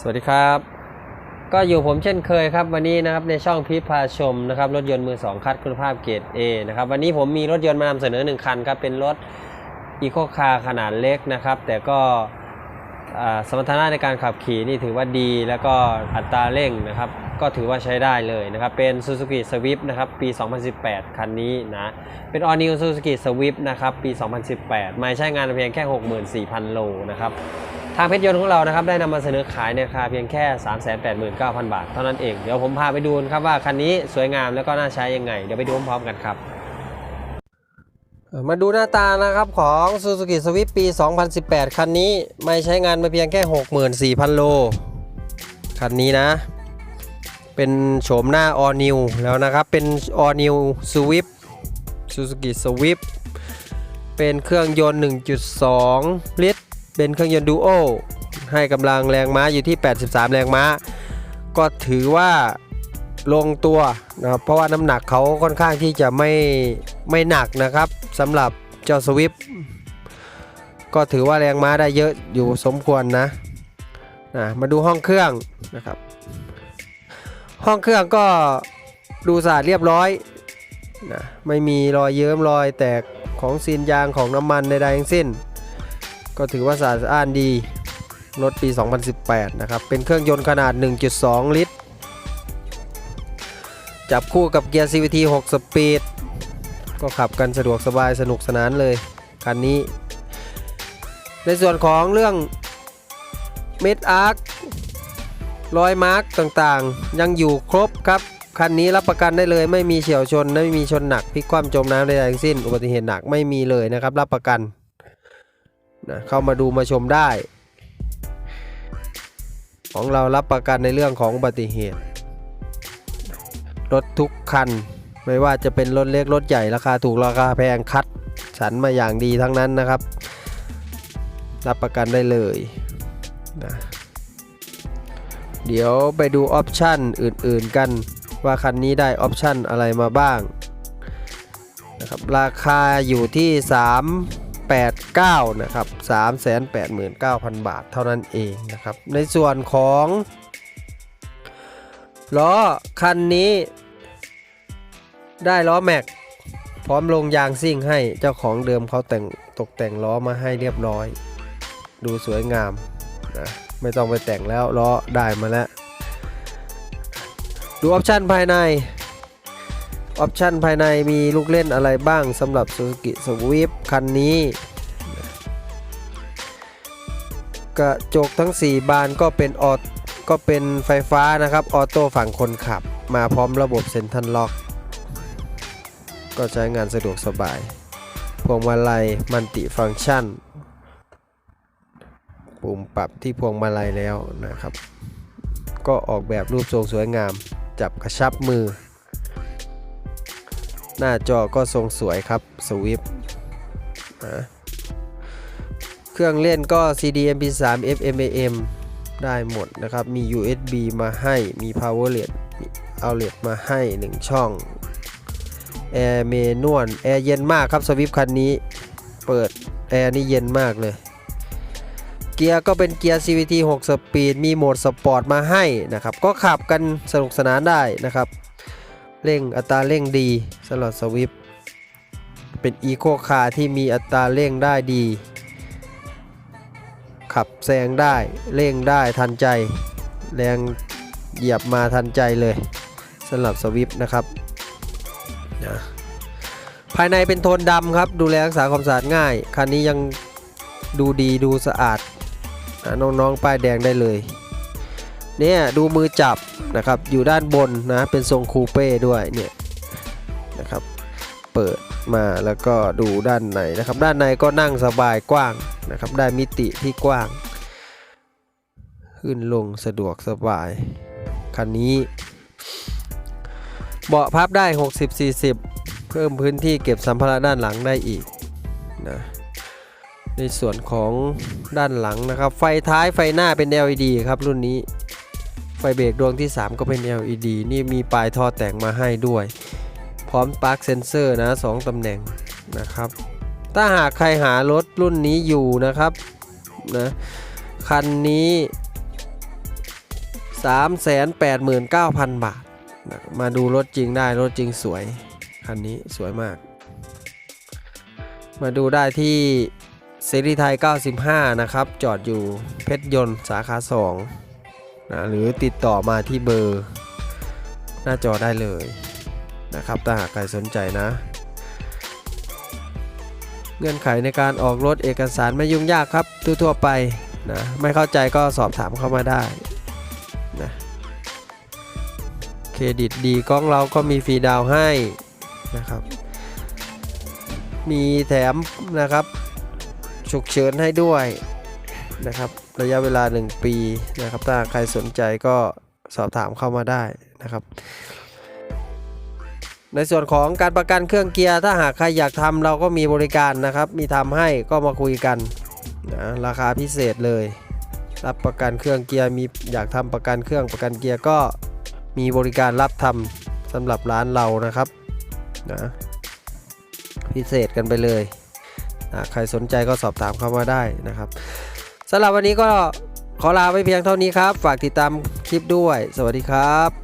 สวัสดีครับ ก็อยู่ผมเช่นเคยครับวันนี้นะครับในช่องพิพาชมนะครับรถยนต์มือ2คัดคุณภาพเกรด A นะครับวันนี้ผมมีรถยนต์มานำเสนอ 1 คันครับเป็นรถอีโคคาร์ขนาดเล็กนะครับ แต่ก็สมรรถนะในการขับขี่นี่ถือว่าดี แล้วก็อัตราเร่งนะครับ ก็ถือว่าใช้ได้เลยนะครับ เป็น Suzuki Swift นะครับ ปี 2018 คันนี้นะ เป็น All New Suzuki Swift นะครับ ปี 2018 ไม่ใช้งานเพียงแค่ 64,000 โลนะครับ ทางเพชรยนต์ของเรานะครับได้นำมาเสนอขายในราคาเพียงแค่ 389,000 บาท เท่านั้นเอง เดี๋ยวผมพาไปดูนะครับว่าคันนี้สวยงามแล้วก็น่าใช้ยังไง เดี๋ยวไปดูพร้อมๆกันครับ มาดูหน้าตานะครับของ Suzuki Swift ปี 2018 คันนี้ไม่ใช้งานมาเพียงแค่ 64,000 โล คันนี้นะ เป็นโฉมหน้า All New แล้วนะครับ เป็น All New Swift Suzuki Swift เป็นเครื่องยนต์ 1.2 ลิตร เป็นเครื่องยนต์ดูโอให้กำลังแรงม้าอยู่ที่ 83 แรงม้า ก็ถือว่าลงตัวนะครับเพราะว่าน้ำหนักเขาค่อนข้างที่จะไม่ไม่หนักนะครับสำหรับเจ้าสวิฟก็ถือว่าแรงม้าได้เยอะอยู่สมควรนะนะมาดูห้องเครื่องนะครับ ห้องเครื่องก็ดูสะอาดเรียบร้อยนะไม่มีรอยเยิ้มรอยแตกของซีนยางของน้ำมันใดๆทั้งสิ้น ก็ถือว่าสะอาดสะอ้านดี รถปี 2018 นะครับ เป็นเครื่องยนต์ขนาด 1.2 ลิตร จับคู่กับเกียร์ CVT 6 สปีด ก็ขับกันสะดวกสบายสนุกสนานเลย คันนี้ ในส่วนของเรื่องเม็ดอาร์ครอยมาร์กต่างๆ ยังอยู่ครบครับ คันนี้รับประกันได้เลย ไม่มีเฉียวชน ไม่มีชนหนักพลิกคว่ำจมน้ำใดๆทั้งสิ้น อุบัติเหตุหนักไม่มีเลยนะครับ รับประกัน นะเข้ามาดูมาชมได้ ของเรารับประกันในเรื่องของอุบัติเหตุ รถทุกคัน ไม่ว่าจะเป็นรถเล็กรถใหญ่ราคาถูกราคาแพงคัดสรรมาอย่างดีทั้งนั้นนะครับ รับประกันได้เลยนะเดี๋ยวไปดูออปชันอื่นๆกันว่าคันนี้ได้ออปชันอะไรมาบ้างนะครับราคาอยู่ที่ 3 9นะครับ389,000 บาทเท่านั้นเองนะครับ ในส่วนของล้อคันนี้ ได้ล้อแม็กพร้อมลงยางซิ่งให้เจ้าของเดิมเขาแต่งตกแต่งล้อมาให้เรียบร้อย ดูสวยงามนะไม่ต้องไปแต่งแล้วล้อได้มาแล้ว ดูออปชันภายในออปชันภายในมีลูกเล่นอะไรบ้างสำหรับ Suzuki Swift คันนี้ กระจกทั้ง 4 บานก็เป็นออตก็เป็นไฟฟ้านะครับออโต้ฝั่งคนขับ มาพร้อมระบบเซ็นทรัลล็อก ก็ใช้งานสะดวกสบายพวงมาลัยมัลติฟังก์ชัน ปุ่มปรับที่พวงมาลัยแล้วนะครับ ก็ออกแบบรูปทรงสวยงาม จับกระชับมือ หน้าจอก็ทรงสวยครับสวิฟนะ เครื่องเล่นก็ CD MP3 FM AM ได้หมดนะครับ มี USB มาให้ มี power LED มี outlet มาให้ 1 ช่อง แอร์เมนวล แอร์เย็นมากครับสวิฟคันนี้ เปิด แอร์นี่เย็นมากเลย เกียร์ก็เป็นเกียร์ CVT 6 สปีด มีโหมดสปอร์ตมาให้นะครับ ก็ขับกันสนุกสนานได้นะครับ เร่งอัตราเร่งดีสำหรับสวิฟเป็นอีโคคาร์ที่มีอัตราเร่งได้ดี ขับแซงได้เร่งได้ทันใจ แรงเหยียบมาทันใจเลยสำหรับสวิฟนะครับนะภายในเป็นโทนดำครับ ดูแลรักษาความสะอาดง่าย คันนี้ยังดูดีดูสะอาดอะน้องๆ ป้ายแดงได้เลย เนี่ยดูมือจับนะครับ อยู่ด้านบนนะ เป็นทรงคูเป้ด้วยเนี่ยนะครับ เปิด มาแล้วก็ดูด้านในนะครับ ด้านในก็นั่งสบายกว้างนะครับ ได้มิติที่กว้าง ขึ้นลงสะดวกสบาย คันนี้ เบาะพับได้ 60-40 เพิ่มพื้นที่เก็บสัมภาระด้านหลังได้อีกนะในส่วนของด้านหลังนะครับ ไฟท้ายไฟหน้าเป็น LED ครับรุ่นนี้ ไฟเบรกดวงที่ 3 ก็เป็น LED นี่มีปลายท่อแต่งมาให้ด้วย ร้อมปลั๊กเซนเซอร์นะ2ตำแหน่งนะครับ ถ้าหากใครหารถรุ่นนี้อยู่นะครับนะคันนี้ 389,000 บาทนะมาดูรถจริงได้รถจริงสวย คันนี้สวยมาก มาดูได้ที่เซรีไทย 95 นะครับ จอดอยู่เพชรยนต์สาขา2นะหรือติดต่อมาที่เบอร์ หน้าจอได้เลย นะครับถ้าหากใครสนใจนะ เงื่อนไขในการออกรถเอกสารไม่ยุ่งยากครับทั่วๆไปนะไม่เข้าใจก็สอบถามเข้ามาได้นะเครดิตดีกล้องเราก็มีฟรีดาวให้นะครับ มีแถมนะครับฉุกเฉินให้ด้วยนะครับระยะเวลา 1 ปีนะครับถ้าใครสนใจก็สอบถามเข้ามาได้นะครับ ในส่วนของการประกันเครื่องเกียร์ถ้าหากใครอยากทำเราก็มีบริการนะครับ มีทำให้ก็มาคุยกันนะราคาพิเศษเลยรับประกันเครื่องเกียร์มีอยากทำประกันเครื่องประกันเกียร์ก็มีบริการรับทำสำหรับร้านเรานะครับนะพิเศษกันไปเลยนะใครสนใจก็สอบถามเข้ามาได้นะครับสำหรับวันนี้ก็ขอลาไว้เพียงเท่านี้ครับ ฝากติดตามคลิปด้วย สวัสดีครับ